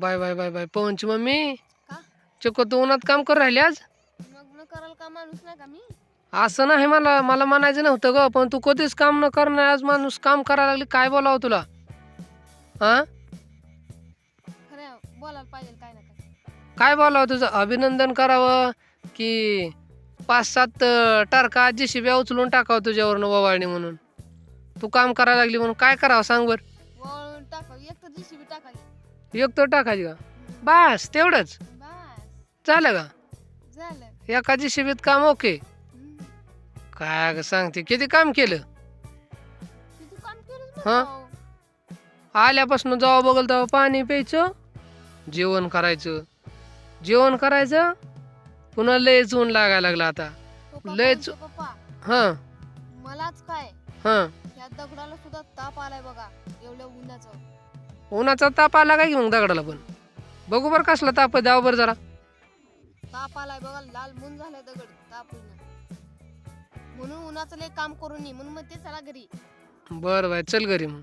Bye bye bye bye. पवनची mummy? का? चक्क तू उन्हात काम करू राहिली आज? मग न कराल का माणूस नाही का मी? असं नाही मला मला म्हणायचं नव्हतं ग पण तू कधीच काम न करणार आज माणूस काम करायला लागली काय बोलावं तुला? हा खरं बोलायला पाहिजे काय ना काय. काय बोलावं तुझं? अभिनंदन करावं की पाच सात अं, टारका जेशिब्या उचलून टाकावं तुझ्यावरनं ववाळणी म्हणून. तू काम करायला लागली म्हणून काय करावं सांग बरं? वळून टाका एक तर जीसीबी एक तर टाकायची का? बस तेवढंच. बस. झालं का? झालं. एका जेशिबीत काम ओके. हम्म. काय ग सांगते किती काम केलं? किती काम केलं हा? आल्यापासून जावं बघल तेव्हा पाणी प्यायचं जेवण करायचं. जेवण करायचं पुन्हा लयच ऊन लागायला लागलं आता. लयच- पप्पा हां. मलाच काय? हां. दगडाला सुद्धा ताप आलाय बघा एवढ्या उन्हाचं. उन्हाचा ताप आला काय की मग दगडाला पण? बघू बरं कसला ताप आहे द्यावं बरं जरा. ताप आलाय बघा लाल मून झालाय दगड ताप म्हणून उन्हाचं लय काम करून नये म्हणून मग ते चला घरी. बरं बाय चल घरी मग.